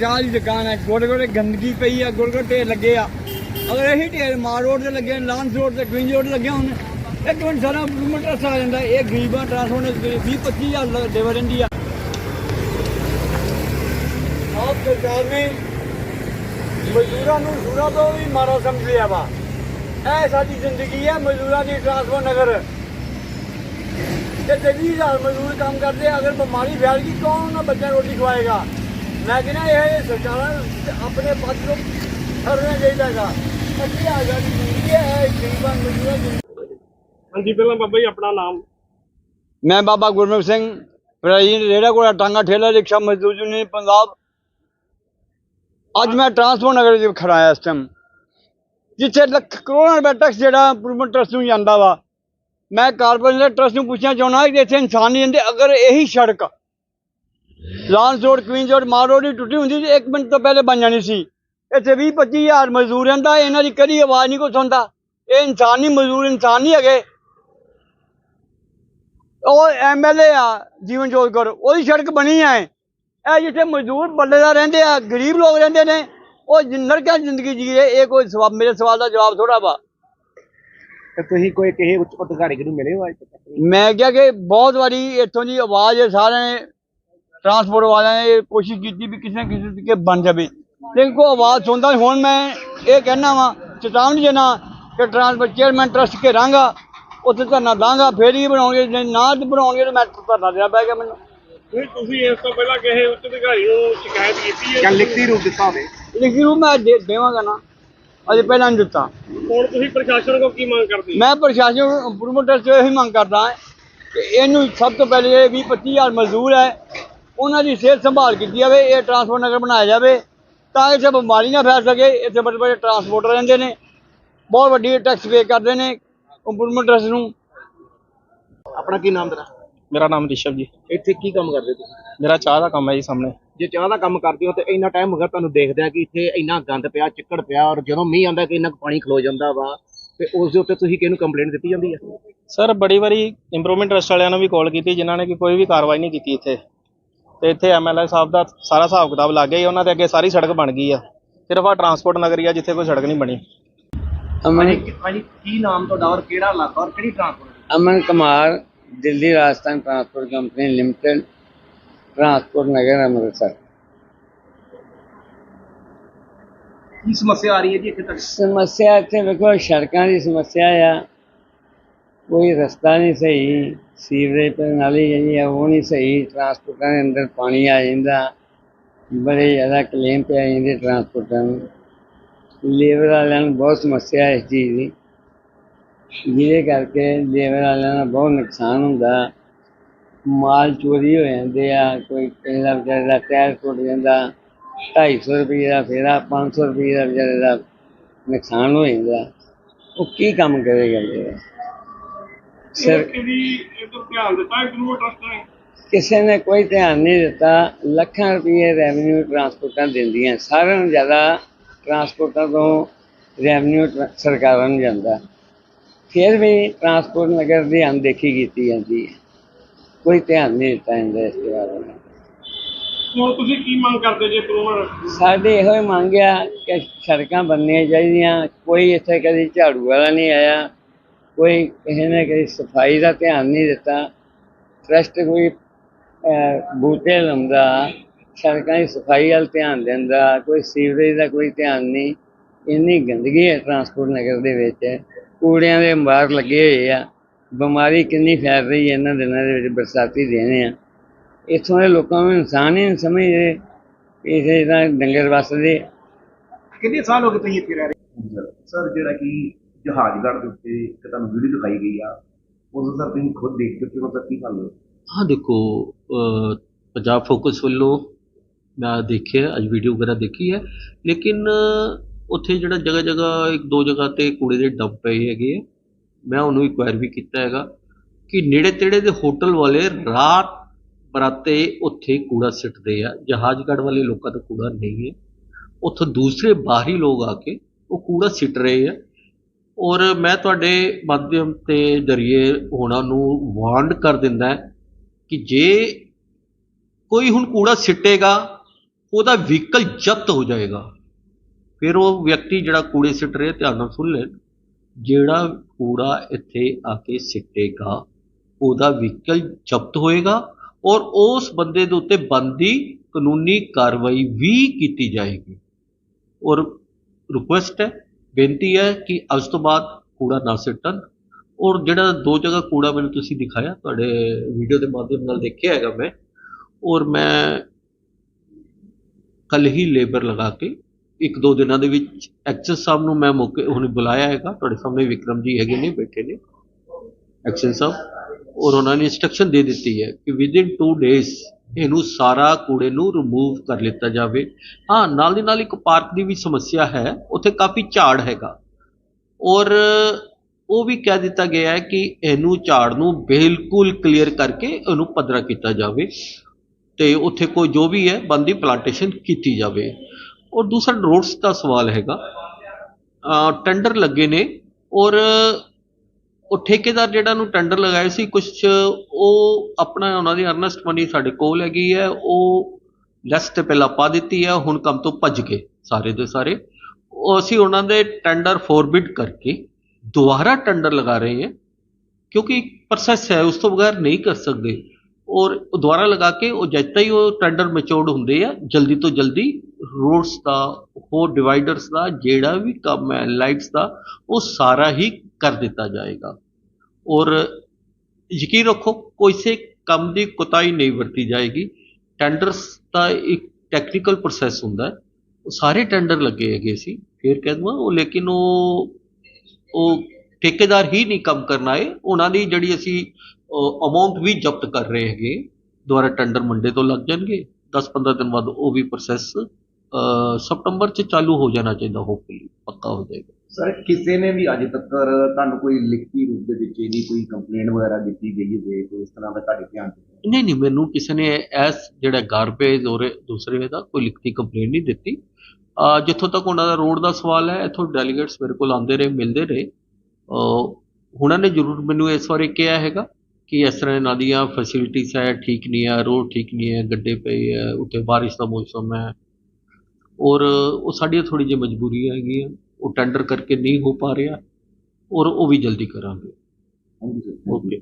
ਚਾਹ ਦੀ ਦੁਕਾਨ ਹੈ ਗੋੜੇ ਗੋੜੇ ਗੰਦਗੀ ਪਈ ਆ ਗੋੜੇ ਗੋੜੇ ਢੇਰ ਲੱਗੇ ਆ। ਅਗਰ ਇਹੀ ਢੇਰ ਮਾਰ ਰੋਡ ਤੇ ਲੱਗੇ, ਲਾਂਸ ਰੋਡ ਤੇ ਕੁਇਨ ਰੋਡ ਲੱਗੇ ਹੋਣ, ਇੱਕ ਮਿੰਟ ਸਾਰਾ ਇੰਪਰੂਵਮੈਂਟ ਆ ਜਾਂਦਾ। ਇਹ ਗਰੀਬਾਂ ਟ੍ਰਾਂਸਪੋਰਟ 20 25000 ਦੇਵ ਰਹਿੰਦੀ ਆ। ਆਪ ਸਰਕਾਰ ਨੇ ਮਜ਼ਦੂਰਾਂ ਨੂੰ ਸੁਰਾ ਤੋਂ ਵੀ ਮਾਰਾ ਸਮਝ ਲਿਆ ਵਾ। ਇਹ ਸਾਡੀ ਜ਼ਿੰਦਗੀ ਹੈ, ਮਜ਼ਦੂਰਾਂ ਦੀ ਟ੍ਰਾਂਸਪੋਰਟ ਨਗਰ। ਤੇ 20000 ਮਜ਼ਦੂਰ ਕੰਮ ਕਰਦੇ ਅਗਰ ਬਿਮਾਰੀ ਫੈਲ ਗਈ, ਕੌਣ ਉਹਨਾਂ ਬੱਚਿਆਂ ਰੋਟੀ ਖਵਾਏਗਾ? ਮੈਂ ਕਹਿੰਦਾ ਇਹ ਸਰਕਾਰਾਂ ਨੂੰ ਆਪਣੇ ਪੱਜ ਨੂੰ ਕਰਨਾ ਚਾਹੀਦਾ ਹੈਗਾ। ਅੱਛੀ ਆ ਜਾਣੀ ਜ਼ਿੰਦਗੀ ਹੈ ਇਹ ਗਰੀਬਾਂ ਦੀ ਹਾਂਜੀ ਪਹਿਲਾਂ ਬਾਬਾ ਜੀ ਆਪਣਾ ਨਾਮ। ਮੈਂ ਬਾਬਾ ਗੁਰਮੁਖ ਸਿੰਘ ਪ੍ਰੈਜ਼ੀਡੈਂਟ ਰੇੜਾ ਕੋਲਾ ਟਾਂਗਾ ਠੇਲਾ ਰਿਕਸ਼ਾ ਮਜ਼ਦੂਰ ਯੂਨੀਅਨ ਪੰਜਾਬ। ਅੱਜ ਮੈਂ ਟਰਾਂਸਪੋਰਟ ਨਗਰ ਦੇ ਖੜਾ ਹਾਂ ਇਸ ਟਾਈਮ ਜਿੱਥੇ ਲੱਖ ਕਰੋੜਾਂ ਰੁਪਏ ਟੈਕਸ ਜਿਹੜਾ ਇੰਪਰੂਵਮੈਂਟ ਟਰਸਟ ਨੂੰ ਜਾਂਦਾ ਵਾ। ਮੈਂ ਕਾਰਪੋਰੇਸ਼ਨ ਟਰਸਟ ਨੂੰ ਪੁੱਛਣਾ ਚਾਹੁੰਦਾ ਕਿ ਇੱਥੇ ਇਨਸਾਨ ਨਹੀਂ ਰਹਿੰਦੇ ਅਗਰ ਇਹੀ ਸੜਕ Lawrence Road Queens Road Mall Road ਦੀ ਟੁੱਟੀ ਹੁੰਦੀ ਤੇ 1 ਮਿੰਟ ਤੋਂ ਪਹਿਲੇ ਬਣ ਜਾਣੀ ਸੀ। ਇੱਥੇ 20 25000 ਮਜ਼ਦੂਰ ਰਹਿੰਦਾ ਇਹਨਾਂ ਦੀ ਕਦੀ ਆਵਾਜ਼ ਨਹੀਂ ਕੋਈ ਸੁਣਦਾ। ਇਹ ਇਨਸਾਨ ਮਜ਼ਦੂਰ ਇਨਸਾਨ ਨਹੀਂ ਹੈਗੇ। ਉਹ ਐਮਐਲਏ ਆ ਜੀਵਨ ਜੋਤ ਕੌਰ ਉਹਦੀ ਸੜਕ ਬਣੀ ਆ ਇਹ ਜਿੱਥੇ ਮਜ਼ਦੂਰ ਬੱਲੇਦਾਰ ਰਹਿੰਦੇ ਆ ਗਰੀਬ ਲੋਕ ਰਹਿੰਦੇ ਨੇ ਉਹ ਨਰਕਾਂ ਜ਼ਿੰਦਗੀ ਜੀ ਰਹੇ ਇਹ ਕੋਈ ਸਵਾਲ ਮੇਰੇ ਸਵਾਲ ਦਾ ਜਵਾਬ ਥੋੜਾ ਵਾ। ਤੁਸੀਂ ਕੋਈ ਕਿਸੇ ਉੱਚ ਅਧਿਕਾਰੀ ਨੂੰ ਮਿਲੇ ਹੋ ਅੱਜ ਤੱਕ? ਮੈਂ ਕਿਹਾ ਕਿ ਬਹੁਤ ਵਾਰੀ ਇੱਥੋਂ ਦੀ ਆਵਾਜ਼ ਸਾਰਿਆਂ ਨੇ ਟਰਾਂਸਪੋਰਟ ਵਾਲਿਆਂ ਨੇ ਕੋਸ਼ਿਸ਼ ਕੀਤੀ ਵੀ ਕਿਸੇ ਨਾ ਕਿਸੇ ਤਰੀਕੇ ਬਣ ਜਾਵੇ ਲੇਕਿਨ ਕੋਈ ਆਵਾਜ਼ ਸੁਣਦਾ। ਹੁਣ ਮੈਂ ਇਹ ਕਹਿਣਾ ਵਾ ਚੇਤਾਵਨੀ ਦੇਣਾ ਕਿ ਟਰਾਂਸਪੋਰਟ ਚੇਅਰਮੈਨ ਟਰਸਟ ਕੇ ਰਾਂਗਾ ਉੱਥੇ ਧਰਨਾ ਦਾਂਗਾ ਫੇਰ ਹੀ ਬਣਾਉਣਗੇ ਜੇ ਨਾ ਬਣਾਉਣਗੇ ਤਾਂ ਮੈਂ ਧਰਨਾ ਦੇਣਾ ਪੈ ਗਿਆ ਮੈਨੂੰ ਨਹੀਂ ਤੁਸੀਂ ਇਸ ਤੋਂ ਪਹਿਲਾਂ ਕਿਸੇ ਉੱਚ ਅਧਿਕਾਰੀ ਨੂੰ ਸ਼ਿਕਾਇਤ ਕੀਤੀ ਹੈ ਜਾਂ ਲਿਖਤੀ ਰੂਪ ਦਿੱਤਾ ਹੋਵੇ ਲਿਖੀ ਰੂਪ ਮੈਂ ਦੇ- ਦੇਵਾਂਗਾ ਨਾ ਅਜੇ ਪਹਿਲਾਂ ਨਹੀਂ ਦਿੱਤਾ ਹੁਣ ਤੁਸੀਂ ਪ੍ਰਸ਼ਾਸਨ ਕੋਲ ਕੀ ਮੰਗ ਕਰਦੇ ਹੋ? ਮੈਂ ਪ੍ਰਸ਼ਾਸਨ ਨੂੰ ਇੰਪਰੂਵਮੈਂਟ ਟਰਸਟ ਤੋਂ ਇਹੀ ਮੰਗ ਕਰਦਾ ਹਾਂ ਕਿ ਇਹਨੂੰ ਸਭ ਤੋਂ ਪਹਿਲੇ ਇਹ 20 25000 ਮਜ਼ਦੂਰ ਹੈ ਉਹਨਾਂ ਦੀ ਸਿਹਤ ਸੰਭਾਲ ਕੀਤੀ ਜਾਵੇ ਇਹ ਟਰਾਂਸਪੋਰਟ ਨਗਰ ਬਣਾਇਆ ਜਾਵੇ ਤਾਂ ਇੱਥੇ ਬਿਮਾਰੀ ਨਾ ਫੈਲ ਸਕੇ ਇੱਥੇ ਬੜੇ ਬੜੇ ਟਰਾਂਸਪੋਰਟਰ ਰਹਿੰਦੇ ਨੇ ਬਹੁਤ ਵੱਡੀ ਟੈਕਸ ਪੇ ਕਰਦੇ ਨੇ ਇੰਪਰੂਵਮੈਂਟ ਟਰਸਟ ਨੂੰ। ਆਪਣਾ ਕੀ ਨਾਮ ਤੇਰਾ? ਮੇਰਾ ਨਾਮ ਰਿਸ਼ਵ ਜੀ। ਇੱਥੇ ਕੀ ਕੰਮ ਕਰਦੇ ਤੁਸੀਂ? ਮੇਰਾ ਚਾਹ ਦਾ ਕੰਮ ਹੈ ਜੀ ਸਾਹਮਣੇ। ਜੇ ਚਾਹ ਦਾ ਕੰਮ ਕਰਦੇ ਹੋ ਤੇ ਇੰਨਾ ਟਾਈਮ ਹੋ ਗਿਆ ਤੁਹਾਨੂੰ ਦੇਖਦੇ ਆ ਕਿ ਇੱਥੇ ਇੰਨਾ ਗੰਦ ਪਿਆ ਚਿੱਕੜ ਪਿਆ ਔਰ ਜਦੋਂ ਮੀਂਹ ਆਉਂਦਾ ਕਿ ਇੰਨਾ ਕੁ ਪਾਣੀ ਖਲੋ ਜਾਂਦਾ ਵਾ ਤੇ ਉਸ ਦੇ ਉੱਤੇ ਤੁਸੀਂ ਕਿਹਨੂੰ ਕੰਪਲੇਂਟ ਦਿੱਤੀ ਜਾਂਦੀ ਆ? ਸਰ ਬੜੀ ਵਾਰੀ ਇੰਪਰੂਵਮੈਂਟ ਟਰਸਟ ਵਾਲਿਆਂ ਨੂੰ ਵੀ ਕਾਲ ਕੀਤੀ ਜਿਨ੍ਹਾਂ ਨੇ ਕਿ ਕੋਈ ਵੀ ਕਾਰਵਾਈ ਨਹੀਂ ਕੀਤੀ ਇੱਥੇ। ਤੇ ਇੱਥੇ ਐਮਐਲਏ ਸਾਹਿਬ ਦਾ ਸਾਰਾ ਹਿਸਾਬ ਕਿਤਾਬ ਲੱਗ ਗਿਆ ਜੀ ਉਹਨਾਂ ਦੇ ਅੱਗੇ ਸਾਰੀ ਸੜਕ ਬਣ ਗਈ ਆ। ਸਿਰਫ ਆ ਟਰਾਂਸਪੋਰਟ ਨਗਰੀ ਆ ਜਿੱਥੇ ਕੋਈ ਸੜਕ ਨਹੀਂ ਬਣੀ। ਅਮਨ ਹਾਂਜੀ ਕੀ ਨਾਮ ਤੁਹਾਡਾ ਔਰ ਕਿਹੜਾ ਇਲਾਕਾ ਔਰ ਕਿਹੜੀ transport Aman Kumar Delhi Rajasthan transport company limited transport Nagar Amritsar. ਕੀ ਸਮੱਸਿਆ ਆ ਰਹੀ ਹੈ ਜੀ ਇੱਥੇ ਤੱਕ? ਸਮੱਸਿਆ ਇੱਥੇ ਵੇਖੋ ਸੜਕਾਂ ਦੀ ਸਮੱਸਿਆ ਆ। ਕੋਈ ਰਸਤਾ ਨਹੀਂ ਸਹੀ, ਸੀਵਰੇਜ ਪ੍ਰਣਾਲੀ ਜਿਹੜੀ ਆ ਉਹ ਨਹੀਂ ਸਹੀ ਟਰਾਂਸਪੋਰਟਾਂ ਦੇ ਅੰਦਰ ਪਾਣੀ ਆ ਜਾਂਦਾ। ਬੜੇ ਜ਼ਿਆਦਾ ਕਲੇਮ ਪੈ ਜਾਂਦੇ ਟਰਾਂਸਪੋਰਟਾਂ ਨੂੰ। ਲੇਬਰ ਵਾਲਿਆਂ ਨੂੰ ਬਹੁਤ ਸਮੱਸਿਆ ਇਸ ਚੀਜ਼ ਦੀ। ਜਿਹਦੇ ਕਰਕੇ ਲੇਬਰ ਵਾਲਿਆਂ ਦਾ ਬਹੁਤ ਨੁਕਸਾਨ ਹੁੰਦਾ। ਮਾਲ ਚੋਰੀ ਹੋ ਜਾਂਦੇ ਆ, ਕੋਈ ਕਿਸੇ ਦਾ ਵਿਚਾਰੇ ਦਾ ਟਾਇਰ ਟੁੱਟ ਜਾਂਦਾ। 250 ਰੁਪਏ ਦਾ ਫੇਰਾ 500 ਰੁਪਏ ਦਾ ਵਿਚਾਰੇ ਦਾ ਨੁਕਸਾਨ ਹੋ ਜਾਂਦਾ। ਉਹ ਕੀ ਕੰਮ ਕਰੇਗਾ ਜੀ ਸਰ ਕਿਹਦੀ ਇਧਰ ਧਿਆਨ ਦਿੱਤਾ ਇੰਪਰੂਵਮੈਂਟ ਟਰਸਟ ਨੇ? ਕਿਸੇ ਨੇ ਕੋਈ ਧਿਆਨ ਨਹੀਂ ਦਿੱਤਾ ਲੱਖਾਂ ਰੁਪਏ ਰੈਵਨਿਊ ਟਰਾਂਸਪੋਰਟਾਂ ਦਿੰਦੀਆਂ ਸਾਰਿਆਂ ਨੂੰ ਜ਼ਿਆਦਾ ਟਰਾਂਸਪੋਰਟਾਂ ਤੋਂ ਰੈਵਨਿਊ ਸਰਕਾਰਾਂ ਨੂੰ ਜਾਂਦਾ। ਫਿਰ ਵੀ ਟਰਾਂਸਪੋਰਟ ਨਗਰ ਦੀ ਅਣਦੇਖੀ ਕੀਤੀ ਜਾਂਦੀ ਹੈ। ਕੋਈ ਧਿਆਨ ਨਹੀਂ ਦਿੱਤਾ ਜਾਂਦਾ ਇਸ ਦੇ ਬਾਰੇ। ਹੁਣ ਤੁਸੀਂ ਕੀ ਮੰਗ ਕਰਦੇ ਜੇ ਇੰਪਰੂਵਮੈਂਟ ਸਾਡੇ ਇਹੋ ਹੀ ਮੰਗ ਆ ਕਿ ਸੜਕਾਂ ਬਣਨੀਆਂ ਚਾਹੀਦੀਆਂ ਕੋਈ ਇੱਥੇ ਕਦੀ ਝਾੜੂ ਵਾਲਾ ਨਹੀਂ ਆਇਆ ਕੋਈ ਕਿਸੇ ਨੇ ਕਦੀ ਸਫ਼ਾਈ ਦਾ ਧਿਆਨ ਨਹੀਂ ਦਿੱਤਾ ਟਰਸਟ ਕੋਈ ਬੂਟੇ ਲਾਉਂਦਾ ਸੜਕਾਂ ਦੀ ਸਫ਼ਾਈ ਵੱਲ ਧਿਆਨ ਦਿੰਦਾ ਕੋਈ ਸੀਵਰੇਜ ਦਾ ਕੋਈ ਧਿਆਨ ਨਹੀਂ ਇੰਨੀ ਗੰਦਗੀ ਹੈ ਟਰਾਂਸਪੋਰਟ ਨਗਰ ਦੇ ਵਿੱਚ ਕੂੜਿਆਂ ਦੇ ਅੰਬਾਰ ਲੱਗੇ ਹੋਏ ਆ ਬਿਮਾਰੀ ਕਿੰਨੀ ਫੈਲ ਰਹੀ ਹੈ ਇਹਨਾਂ ਦਿਨਾਂ ਦੇ ਵਿੱਚ ਬਰਸਾਤੀ ਦਿਨ ਆ। ਇੱਥੋਂ ਦੇ ਲੋਕਾਂ ਨੂੰ ਇਨਸਾਨ ਹੀ ਨਹੀਂ ਸਮਝਦੇ ਇਸੇ ਦਾ ਡੰਗਰ ਵੱਸਦੇ। ਕਿੰਨੇ ਸਾਲ ਹੋ ਗਏ ਤੁਸੀਂ ਇੱਥੇ ਰਹਿ ਰਹੇ? ਸਰ ਜਿਹੜਾ ਕਿ ਜਹਾਜ਼ਗੜ੍ਹ ਦੇ ਉੱਤੇ ਇੱਕ ਤੁਹਾਨੂੰ ਵੀਡੀਓ ਦਿਖਾਈ ਗਈ ਆ। ਉਸ ਸਰ ਤੁਸੀਂ ਖੁਦ ਦੇਖ ਚੁੱਕੇ ਹੋ ਤਾਂ ਕੀ ਹਾਲ ਹੋਇਆ ਹਾਂ, ਦੇਖੋ ਪੰਜਾਬ ਫੋਕਸ ਵੱਲੋਂ ਮੈਂ ਦੇਖਿਆ, ਅੱਜ ਵੀਡੀਓ ਵਗੈਰਾ ਦੇਖੀ ਹੈ। ਲੇਕਿਨ, ਉੱਥੇ ਜਿਹੜਾ ਜਗ੍ਹਾ ਜਗ੍ਹਾ ਇੱਕ ਦੋ ਜਗ੍ਹਾ ਤੇ ਕੂੜੇ ਦੇ ਡੱਬ ਪਏ ਹੈਗੇ ਆ। ਮੈਂ ਉਹਨੂੰ ਇਨਕੁਆਇਰ ਵੀ ਕੀਤਾ ਹੈਗਾ ਕਿ ਨੇੜੇ ਤੇੜੇ ਦੇ ਹੋਟਲ ਵਾਲੇ ਰਾਤ ਬਰਾਤੇ ਉੱਥੇ ਕੂੜਾ ਸਿੱਟਦੇ ਆ। ਜਹਾਜ਼ਗੜ੍ਹ ਵਾਲੇ ਲੋਕਾਂ ਦਾ ਕੂੜਾ ਨਹੀਂ ਹੈ। ਉੱਥੋਂ ਦੂਸਰੇ ਬਾਹਰੀ ਲੋਕ ਆ ਕੇ ਉਹ ਕੂੜਾ ਸਿੱਟ ਰਹੇ ਆ। ਔਰ ਮੈਂ ਤੁਹਾਡੇ ਮਾਧਿਅਮ ਤੇ ਜਰੀਏ ਹੋਣਾ ਨੂੰ ਵਾਰਨਡ ਕਰ ਦਿੰਦਾ ਕਿ ਜੇ ਕੋਈ ਹੁਣ ਕੂੜਾ ਸਿੱਟੇਗਾ, ਉਹਦਾ ਵਹੀਕਲ ਜ਼ਬਤ ਹੋ ਜਾਏਗਾ। ਫਿਰ ਉਹ ਵਿਅਕਤੀ ਜਿਹੜਾ ਕੂੜੇ ਸਿੱਟ ਰਿਹਾ, ਧਿਆਨ ਨਾਲ ਸੁਣ ਲੈਣ ਜਿਹੜਾ ਕੂੜਾ ਇੱਥੇ ਆ ਕੇ ਸਿੱਟੇਗਾ, ਉਹਦਾ ਵਹੀਕਲ ਜ਼ਬਤ ਹੋਏਗਾ ਔਰ ਉਸ ਬੰਦੇ ਦੇ ਉੱਤੇ ਬੰਦੀ ਕਾਨੂੰਨੀ ਕਾਰਵਾਈ ਵੀ ਕੀਤੀ ਜਾਏਗੀ। ਔਰ ਰਿਕੁਐਸਟ ਹੈ ਬੇਨਤੀ ਹੈ ਕਿ ਅੱਜ ਤੋਂ ਬਾਅਦ ਕੂੜਾ ਨਾ ਸਿੱਟਣ। ਔਰ ਜਿਹੜਾ ਦੋ ਜਗ੍ਹਾ ਕੂੜਾ ਮੈਨੂੰ ਤੁਸੀਂ ਦਿਖਾਇਆ, ਤੁਹਾਡੇ ਵੀਡੀਓ ਦੇ ਮਾਧਿਅਮ ਨਾਲ ਦੇਖਿਆ ਹੈਗਾ ਮੈਂ। ਔਰ ਮੈਂ ਕੱਲ ਹੀ ਲੇਬਰ ਲਗਾ ਕੇ ਇੱਕ ਦੋ ਦਿਨਾਂ ਦੇ ਵਿੱਚ ਐਕਸੈਸ ਸਾਹਿਬ ਨੂੰ ਮੈਂ ਮੌਕੇ ਹੁਣ ਬੁਲਾਇਆ ਹੈਗਾ। ਤੁਹਾਡੇ ਸਾਹਮਣੇ ਵਿਕਰਮ ਜੀ ਹੈਗੇ ਨੇ, ਬੈਠੇ ਨੇ। ਐਕਸੈਸ ਸਾਹਿਬ। ਔਰ ਉਹਨਾਂ ਨੇ ਇਨਸਟਰਕਸ਼ਨ ਦੇ ਦਿੱਤੀ ਹੈ ਕਿ ਵਿਦਿਨ 2 ਡੇਜ਼ ਇਹਨੂੰ ਸਾਰਾ ਕੂੜੇ ਨੂੰ ਰਿਮੂਵ ਕਰ ਲਿੱਤਾ ਜਾਵੇ। ਹਾਂ, ਨਾਲ ਦੀ ਨਾਲ ਇੱਕ ਪਾਰਕ ਦੀ ਵੀ ਸਮੱਸਿਆ ਹੈ, ਉੱਥੇ ਕਾਫੀ ਝਾੜ ਹੈਗਾ। ਔਰ ਉਹ ਵੀ ਕਹਿ ਦਿੱਤਾ ਗਿਆ ਹੈ ਕਿ ਇਹਨੂੰ ਝਾੜ ਨੂੰ ਬਿਲਕੁਲ ਕਲੀਅਰ ਕਰਕੇ ਇਹਨੂੰ ਪੱਧਰਾ ਕੀਤਾ ਜਾਵੇ ਤੇ ਉੱਥੇ ਕੋਈ ਜੋ ਵੀ ਹੈ, ਬੰਦੀ ਪਲਾਂਟੇਸ਼ਨ ਕੀਤੀ ਜਾਵੇ। ਔਰ ਦੂਸਰਾ ਰੋਡਸ ਦਾ ਸਵਾਲ ਹੈਗਾ। ਟੈਂਡਰ ਲੱਗੇ ਨੇ ਔਰ ਉਹ ਠੇਕੇਦਾਰ ਜਿਹੜਾ ਨੂੰ ਟੈਂਡਰ ਲਗਾਏ ਸੀ ਕੁਝ ਉਹ ਆਪਣਾ ਉਹਨਾਂ ਦੀ ਅਰਨਸਟ ਮਨੀ ਸਾਡੇ ਕੋਲ ਹੈਗੀ ਹੈ, ਉਹ ਲੈਸ ਤੇ ਪਹਿਲਾਂ ਪਾ ਦਿੱਤੀ ਹੈ, ਹੁਣ ਕੰਮ ਤੋਂ ਭੱਜ ਗਏ ਸਾਰੇ ਦੇ ਸਾਰੇ। ਉਹ ਅਸੀਂ ਉਹਨਾਂ ਦੇ ਟੈਂਡਰ ਫੋਰਬਿਡ ਕਰਕੇ ਦੁਬਾਰਾ ਟੈਂਡਰ ਲਗਾ ਰਹੇ ਹਾਂ, ਕਿਉਂਕਿ ਪ੍ਰੋਸੈਸ ਹੈ, ਉਸ ਤੋਂ ਬਗੈਰ ਨਹੀਂ ਕਰ ਸਕਦੇ। ਔਰ ਉਹ ਦੁਬਾਰਾ ਲਗਾ ਕੇ ਉਹ ਜਦ ਤੱਕ ਹੀ ਉਹ ਟੈਂਡਰ ਮੈਚੋਰਡ ਹੁੰਦੇ ਆ, ਜਲਦੀ ਤੋਂ ਜਲਦੀ ਰੋਡਸ ਦਾ, ਹੋਰ ਡਿਵਾਈਡਰਸ ਦਾ, ਜਿਹੜਾ ਵੀ ਕੰਮ ਹੈ ਲਾਈਟਸ ਦਾ, ਉਹ ਸਾਰਾ ਹੀ ਕਰ ਦਿੱਤਾ ਜਾਏਗਾ। ਔਰ ਯਕੀਨ ਰੱਖੋ ਕਿਸੇ ਕੰਮ ਦੀ ਕੁਤਾਈ ਨਹੀਂ ਵਰਤੀ ਜਾਏਗੀ। ਟੈਂਡਰਸ ਦਾ ਇੱਕ ਟੈਕਨੀਕਲ ਪ੍ਰੋਸੈਸ ਹੁੰਦਾ ਹੈ। ਉਹ ਸਾਰੇ ਟੈਂਡਰ ਲੱਗੇ ਹੈਗੇ ਸੀ। ਫਿਰ ਕਹਿ ਦਵਾਂ ਉਹ, ਲੇਕਿਨ ਉਹ ਉਹ ਠੇਕੇਦਾਰ ਹੀ ਨਹੀਂ ਕੰਮ ਕਰਨਾ ਹੈ ਉਹਨਾਂ ਦੀ ਜਿਹੜੀ ਅਸੀਂ ਅਮਾਉਂਟ ਵੀ ਜ਼ਬਤ ਕਰ ਰਹੇ ਹੈਗੇ। ਦੁਆਰਾ ਟੈਂਡਰ ਮੰਡੇ ਤੋਂ ਲੱਗ ਜਾਣਗੇ। 10-15 ਦਿਨ ਬਾਅਦ ਉਹ ਵੀ ਪ੍ਰੋਸੈਸ ਸਤੰਬਰ ਚ ਚਾਲੂ ਹੋ ਜਾਣਾ ਚਾਹੀਦਾ ਹੋਪਫੁਲੀ ਪੱਕਾ ਹੋ ਜਾਏਗਾ। ਸਰ ਕਿਸੇ ਨੇ ਵੀ ਅੱਜ ਤੱਕ ਤੁਹਾਨੂੰ ਕੋਈ ਲਿਖਤੀ ਰੂਪ ਦੇ ਵਿੱਚ ਇਹਦੀ ਕੋਈ ਕੰਪਲੇਂਟ ਵਗੈਰਾ ਦਿੱਤੀ ਗਈ ਹੈ ਕੋਈ ਇਸ ਤਰ੍ਹਾਂ ਦਾ ਤੁਹਾਡੇ ਧਿਆਨ 'ਚ ਨਹੀਂ ਨਹੀਂ ਮੈਨੂੰ ਕਿਸੇ ਨੇ ਐਸ ਜਿਹੜਾ ਗਾਰਬੇਜ ਔਰ ਦੂਸਰੇ ਦਾ ਕੋਈ ਲਿਖਤੀ ਕੰਪਲੇਂਟ ਨਹੀਂ ਦਿੱਤੀ। ਜਿੱਥੋਂ ਤੱਕ ਉਹਨਾਂ ਦਾ ਰੋਡ ਦਾ ਸਵਾਲ ਹੈ ਇੱਥੋਂ ਡੈਲੀਗੇਟਸ ਮੇਰੇ ਕੋਲ ਆਉਂਦੇ ਰਹੇ ਮਿਲਦੇ ਰਹੇ। ਉਹਨਾਂ ਨੇ ਜ਼ਰੂਰ ਮੈਨੂੰ ਇਸ ਬਾਰੇ ਕਿਹਾ ਹੈਗਾ ਕਿ ਇਸ ਤਰ੍ਹਾਂ ਇਹਨਾਂ ਦੀਆਂ ਫੈਸਿਲਿਟੀਜ਼ ਹੈ ਠੀਕ ਨਹੀਂ ਹੈ ਰੋਡ ਠੀਕ ਨਹੀਂ ਹੈ ਗੱਡੇ ਪਏ ਹੈ ਉੱਤੇ ਬਾਰਿਸ਼ ਦਾ ਮੌਸਮ ਹੈ ਔਰ ਉਹ ਸਾਡੀਆਂ ਥੋੜੀ ਜਿਹੀ ਮਜਬੂਰੀ ਹੈਗੀ ਹੈ ਉਹ ਟੈਂਡਰ ਕਰਕੇ ਨਹੀਂ ਹੋ ਪਾ ਰਿਹਾ ਔਰ ਉਹ ਵੀ ਜਲਦੀ ਕਰਾਂਗੇ। ਹਾਂਜੀ ਸਰ। ਓਕੇ